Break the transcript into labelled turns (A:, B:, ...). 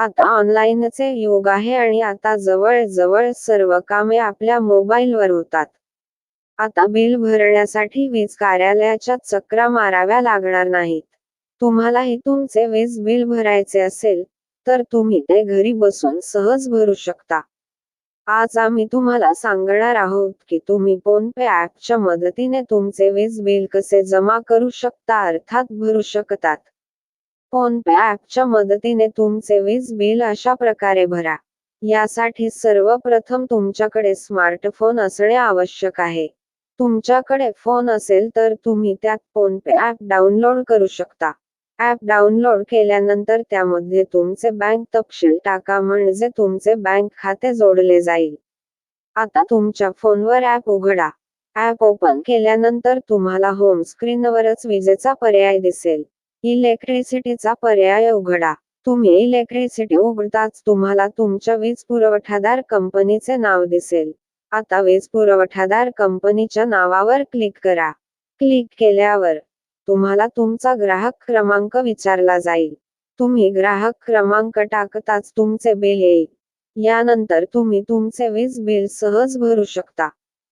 A: आता ऑनलाईनचे युग आहे आणि आता जवळ जवळ सर्व कामे आपल्या मोबाईलवर होतात. आता बिल भरण्यासाठी वीज कार्यालयाच्या चक्रा माराव्या लागणार नाहीत. तुम्हालाही तुमचे वीज बिल भरायचे असेल तर तुम्ही ते घरी बसून सहज भरू शकता. आज आम्ही तुम्हाला सांगणार आहोत की तुम्ही फोनपे ऍपच्या मदतीने तुमचे वीज बिल कसे जमा करू शकता अर्थात भरू शकतात. फोनपे ऍपच्या मदतीने तुमचे वीज बिल अशा प्रकारे भरा. यासाठी सर्वप्रथम तुमच्याकडे स्मार्टफोन असणे आवश्यक आहे. तुमच्याकडे फोन असेल तर तुम्ही त्यात फोनपे ऍप डाउनलोड करू शकता. ऍप डाउनलोड केल्यानंतर त्यामध्ये तुमचे बँक तपशील टाका म्हणजे तुमचे बँक खाते जोडले जाईल. आता तुमच्या फोनवर ऍप उघडा. ऍप ओपन केल्यानंतर तुम्हाला होम स्क्रीनवरच विजेचा पर्याय दिसेल. इलेक्ट्रिसिटीचा पर्याय उघडा. तुम्ही इलेक्ट्रिसिटी उघडताच तुम्हाला तुमच्या वीज पुरवठादार कंपनीचे नाव दिसेल. आता वीज पुरवठादार कंपनीच्या नावावर क्लिक करा. क्लिक केल्यावर तुम्हाला तुमचा ग्राहक क्रमांक विचारला जाईल. तुम्ही ग्राहक क्रमांक टाकताच तुमचे बिल येईल. यानंतर तुम्ही तुमचे वीज बिल सहज भरू शकता.